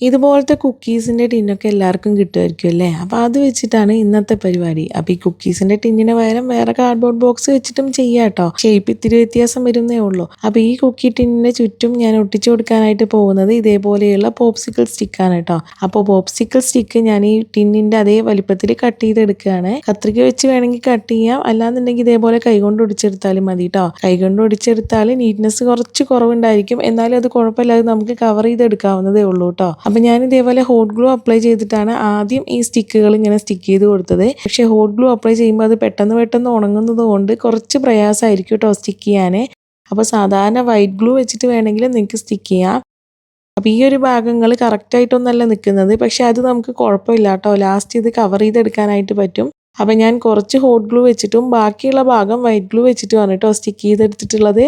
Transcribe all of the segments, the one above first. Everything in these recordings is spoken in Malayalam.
ഇതുപോലത്തെ കുക്കീസിന്റെ ടിന്നൊക്കെ എല്ലാവർക്കും കിട്ടുമായിരിക്കും അല്ലേ? അപ്പോൾ അത് വെച്ചിട്ടാണ് ഇന്നത്തെ പരിപാടി. അപ്പോൾ ഈ കുക്കീസിന്റെ ടിന്നിന് പകരം വേറെ കാർഡ്ബോർഡ് ബോക്സ് വെച്ചിട്ടും ചെയ്യാം കേട്ടോ. ഷേപ്പ് ഇത്തിരി വ്യത്യാസം വരുന്നേ ഉള്ളൂ. അപ്പോൾ ഈ കുക്കി ടിന്നിന്റെ ചുറ്റും ഞാൻ ഒട്ടിച്ചു കൊടുക്കാനായിട്ട് പോകുന്നത് ഇതേപോലെയുള്ള പോപ്സിക്കിൾ സ്റ്റിക്കാണ് കേട്ടോ. അപ്പോൾ പോപ്സിക്കിൾ സ്റ്റിക്ക് ഞാൻ ഈ ടിന്നിന്റെ അതേ വലിപ്പത്തിൽ കട്ട് ചെയ്തെടുക്കുകയാണ്. കത്രിക വെച്ച് വേണമെങ്കിൽ കട്ട് ചെയ്യാം. അല്ലാന്നുണ്ടെങ്കിൽ ഇതേപോലെ കൈകൊണ്ട് ഒടിച്ചെടുത്താലും മതി കേട്ടോ. കൈകൊണ്ട് ഒടിച്ചെടുത്താൽ നീറ്റ്നെസ് കുറച്ച് കുറവുണ്ടായിരിക്കും. എന്നാലും അത് കുഴപ്പമില്ലാതെ നമുക്ക് കവർ ചെയ്തെടുക്കാവുന്നതേ ഉള്ളൂ കേട്ടോ. അപ്പം ഞാൻ ഇതേപോലെ ഹോട്ട് ഗ്ലൂ അപ്ലൈ ചെയ്തിട്ടാണ് ആദ്യം ഈ സ്റ്റിക്കുകൾ ഇങ്ങനെ സ്റ്റിക്ക് ചെയ്ത് കൊടുത്തത്. പക്ഷേ ഹോട്ട് ഗ്ലൂ അപ്ലൈ ചെയ്യുമ്പോൾ അത് പെട്ടെന്ന് പെട്ടെന്ന് ഉണങ്ങുന്നത് കൊണ്ട് കുറച്ച് പ്രയാസമായിരിക്കും കേട്ടോ സ്റ്റിക്ക് ചെയ്യാൻ അപ്പോൾ സാധാരണ വൈറ്റ് ഗ്ലൂ വെച്ചിട്ട് വേണമെങ്കിൽ നിങ്ങൾക്ക് സ്റ്റിക്ക് ചെയ്യാം. അപ്പോൾ ഈ ഒരു ഭാഗങ്ങൾ കറക്റ്റായിട്ടൊന്നല്ല നിൽക്കുന്നത് പക്ഷേ അത് നമുക്ക് കുഴപ്പമില്ല കേട്ടോ ലാസ്റ്റ് ഇത് കവർ ചെയ്തെടുക്കാനായിട്ട് പറ്റും. അപ്പം ഞാൻ കുറച്ച് ഹോട്ട് ഗ്ലൂ വെച്ചിട്ടും ബാക്കിയുള്ള ഭാഗം വൈറ്റ് ഗ്ലൂ വെച്ചിട്ടുമാണ് കേട്ടോ സ്റ്റിക്ക് ചെയ്തെടുത്തിട്ടുള്ളത്.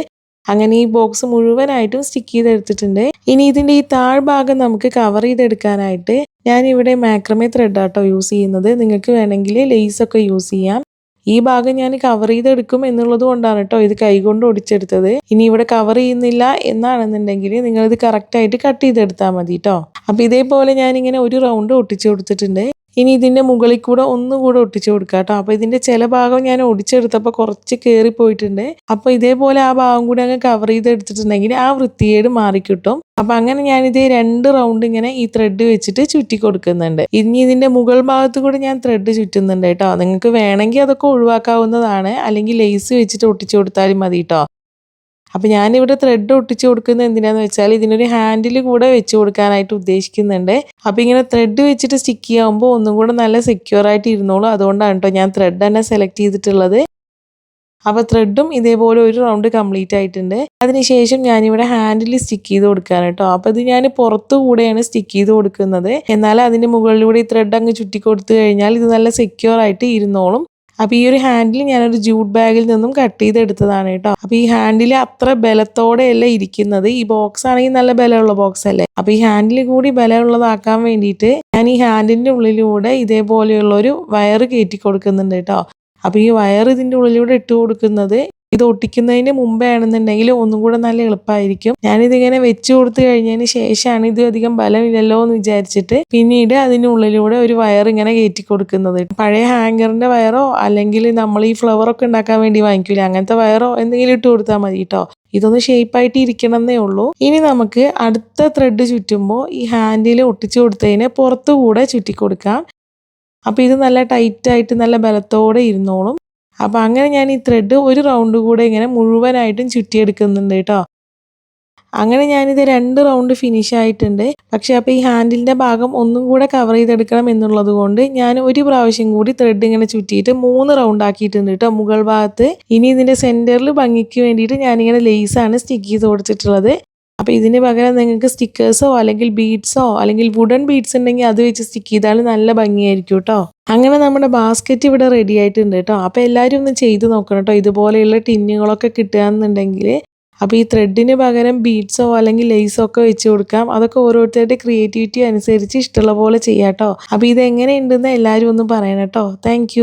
അങ്ങനെ ഈ ബോക്സ് മുഴുവനായിട്ടും സ്റ്റിക്ക് ചെയ്തെടുത്തിട്ടുണ്ട്. ഇനി ഇതിന്റെ ഈ താഴ്ഭാഗം നമുക്ക് കവർ ചെയ്തെടുക്കാനായിട്ട് ഞാൻ ഇവിടെ മാക്രമേ ത്രെഡ് ആട്ടോ യൂസ് ചെയ്യുന്നത്. നിങ്ങൾക്ക് വേണമെങ്കിൽ ലേസ് ഒക്കെ യൂസ് ചെയ്യാം. ഈ ഭാഗം ഞാൻ കവർ ചെയ്തെടുക്കും എന്നുള്ളത് കൊണ്ടാണ് കേട്ടോ ഇത് കൈകൊണ്ട് ഒടിച്ചെടുത്തത്. ഇനി ഇവിടെ കവർ ചെയ്യുന്നില്ല എന്നാണെന്നുണ്ടെങ്കിൽ നിങ്ങളിത് കറക്റ്റായിട്ട് കട്ട് ചെയ്തെടുത്താൽ മതി കേട്ടോ. അപ്പം ഇതേപോലെ ഞാനിങ്ങനെ ഒരു റൗണ്ട് ഒട്ടിച്ചു കൊടുത്തിട്ടുണ്ട്. ഇനി ഇതിന്റെ മുകളിൽ കൂടെ ഒന്നുകൂടെ ഒട്ടിച്ചു കൊടുക്കുക കേട്ടോ. അപ്പോൾ ഇതിന്റെ ചില ഭാഗം ഞാൻ ഒടിച്ചെടുത്തപ്പോൾ കുറച്ച് കയറി പോയിട്ടുണ്ട്. അപ്പോൾ ഇതേപോലെ ആ ഭാഗം കൂടി അങ്ങ് കവർ ചെയ്തെടുത്തിട്ടുണ്ടെങ്കിൽ ആ വൃത്തിയേട് മാറിക്കിട്ടും. അപ്പം അങ്ങനെ ഞാനിത് രണ്ട് റൗണ്ട് ഇങ്ങനെ ഈ ത്രെഡ് വെച്ചിട്ട് ചുറ്റി കൊടുക്കുന്നുണ്ട്. ഇനി ഇതിന്റെ മുകൾ ഭാഗത്ത് കൂടെ ഞാൻ ത്രെഡ് ചുറ്റുന്നുണ്ട് കേട്ടോ. നിങ്ങൾക്ക് വേണമെങ്കിൽ അതൊക്കെ ഒഴിവാക്കാവുന്നതാണ്. അല്ലെങ്കിൽ ലേസ് വെച്ചിട്ട് ഒട്ടിച്ചു കൊടുത്താലും മതി കേട്ടോ. അപ്പോൾ ഞാനിവിടെ ത്രെഡ് ഒട്ടിച്ച് കൊടുക്കുന്നത് എന്തിനാന്ന് വെച്ചാൽ ഇതിനൊരു ഹാൻഡിൽ കൂടെ വെച്ച് കൊടുക്കാനായിട്ട് ഉദ്ദേശിക്കുന്നുണ്ട്. അപ്പോൾ ഇങ്ങനെ ത്രെഡ് വെച്ചിട്ട് സ്റ്റിക്ക് ചെയ്യുമ്പോൾ ഒന്നും കൂടെ നല്ല സെക്യൂർ ആയിട്ട് ഇരുന്നോളൂ. അതുകൊണ്ടാണ് കേട്ടോ ഞാൻ ത്രെഡ് തന്നെ സെലക്ട് ചെയ്തിട്ടുള്ളത്. അപ്പോൾ ത്രെഡും ഇതേപോലെ ഒരു റൗണ്ട് കംപ്ലീറ്റ് ആയിട്ടുണ്ട്. അതിനുശേഷം ഞാനിവിടെ ഹാൻഡിൽ സ്റ്റിക്ക് ചെയ്ത് കൊടുക്കാൻ കേട്ടോ അപ്പോൾ ഇത് ഞാൻ പുറത്തു കൂടെയാണ് സ്റ്റിക്ക് ചെയ്ത് കൊടുക്കുന്നത്. എന്നാൽ അതിന്റെ മുകളിലൂടെ ഈ ത്രെഡ് അങ്ങ് ചുറ്റി കൊടുത്തു കഴിഞ്ഞാൽ ഇത് നല്ല സെക്യൂർ ആയിട്ട് ഇരുന്നോളും. അപ്പോൾ ഈ ഒരു ഹാൻഡിൽ ഞാനൊരു ജൂട്ട് ബാഗിൽ നിന്നും കട്ട് ചെയ്തെടുത്തതാണ് കേട്ടോ. അപ്പോൾ ഈ ഹാൻഡിൽ അത്ര ബലത്തോടെയല്ല ഇരിക്കുന്നത്. ഈ ബോക്സ് ആണെങ്കിൽ നല്ല ബലമുള്ള ബോക്സ് അല്ലേ? അപ്പോൾ ഈ ഹാൻഡിൽ കൂടി ബലമുള്ളതാക്കാൻ വേണ്ടിയിട്ട് ഞാൻ ഈ ഹാൻഡിന്റെ ഉള്ളിലൂടെ ഇതേപോലെയുള്ള ഒരു വയർ കയറ്റി കൊടുക്കുന്നുണ്ട് കേട്ടോ. അപ്പോൾ ഈ വയർ ഇതിന്റെ ഉള്ളിലൂടെ ഇട്ട് കൊടുക്കുന്നത് ഇത് ഒട്ടിക്കുന്നതിന് മുമ്പേ ആണെന്നുണ്ടെങ്കിൽ ഒന്നും കൂടെ നല്ല എളുപ്പമായിരിക്കും ഞാനിതിങ്ങനെ വെച്ചു കൊടുത്തു കഴിഞ്ഞതിന് ശേഷമാണ് ഇത് അധികം ബലമില്ലല്ലോ എന്ന് വിചാരിച്ചിട്ട് പിന്നീട് അതിനുള്ളിലൂടെ ഒരു വയർ ഇങ്ങനെ കയറ്റി കൊടുക്കുന്നത്. പഴയ ഹാങ്കറിന്റെ വയറോ അല്ലെങ്കിൽ നമ്മൾ ഈ ഫ്ലവർ ഒക്കെ ഉണ്ടാക്കാൻ വേണ്ടി വാങ്ങിക്കൂല? അങ്ങനത്തെ വയറോ എന്തെങ്കിലും ഇട്ട് കൊടുത്താൽ മതി കേട്ടോ. ഇതൊന്ന് ഷേപ്പായിട്ട് ഇരിക്കണം എന്നേ ഉള്ളൂ. ഇനി നമുക്ക് അടുത്ത ത്രെഡ് ചുറ്റുമ്പോൾ ഈ ഹാൻഡിൽ ഒട്ടിച്ചു കൊടുത്തതിന് പുറത്തുകൂടെ ചുറ്റി കൊടുക്കാം അപ്പോൾ ഇത് നല്ല ടൈറ്റായിട്ട് നല്ല ബലത്തോടെ ഇരുന്നോളും. അപ്പോൾ അങ്ങനെ ഞാൻ ഈ ത്രെഡ് ഒരു റൗണ്ട് കൂടെ ഇങ്ങനെ മുഴുവനായിട്ടും ചുറ്റിയെടുക്കുന്നുണ്ട് കേട്ടോ. അങ്ങനെ ഞാനിത് രണ്ട് റൗണ്ട് ഫിനിഷ് ആയിട്ടുണ്ട്. പക്ഷേ അപ്പോൾ ഈ ഹാൻഡിലിന്റെ ഭാഗം ഒന്നും കൂടെ കവർ ചെയ്തെടുക്കണം എന്നുള്ളത് കൊണ്ട് ഞാൻ ഒരു പ്രാവശ്യം കൂടി ത്രെഡ് ഇങ്ങനെ ചുറ്റിയിട്ട് മൂന്ന് റൗണ്ട് ആക്കിയിട്ടുണ്ട് കേട്ടോ മുകൾ ഭാഗത്ത്. ഇനി ഇതിന്റെ സെന്ററിൽ ഭംഗിക്ക് വേണ്ടിയിട്ട് ഞാനിങ്ങനെ ലേസാണ് സ്റ്റിക്ക് ചെയ്ത് കൊടുത്തിട്ടുള്ളത്. അപ്പോൾ ഇതിന് പകരം നിങ്ങൾക്ക് സ്റ്റിക്കേഴ്സോ അല്ലെങ്കിൽ ബീഡ്സോ അല്ലെങ്കിൽ വുഡൻ ബീഡ്സ് ഉണ്ടെങ്കിൽ അത് വെച്ച് സ്റ്റിക്ക് ചെയ്താൽ നല്ല ഭംഗിയായിരിക്കും കേട്ടോ അങ്ങനെ നമ്മുടെ ബാസ്ക്കറ്റ് ഇവിടെ റെഡി ആയിട്ടുണ്ട് കേട്ടോ അപ്പോൾ എല്ലാവരും ഒന്ന് ചെയ്ത് നോക്കണം കേട്ടോ ഇതുപോലെയുള്ള ടിന്നുകളൊക്കെ കിട്ടുകയെന്നുണ്ടെങ്കിൽ അപ്പോൾ ഈ ത്രെഡിന് പകരം ബീഡ്സോ അല്ലെങ്കിൽ ലേസോ ഒക്കെ വെച്ച് കൊടുക്കാം. അതൊക്കെ ഓരോരുത്തരുടെ ക്രിയേറ്റിവിറ്റി അനുസരിച്ച് ഇഷ്ടമുള്ള പോലെ ചെയ്യാം കേട്ടോ അപ്പോൾ ഇത് എങ്ങനെയുണ്ടെന്ന് എല്ലാവരും ഒന്ന് പറയണം കേട്ടോ താങ്ക്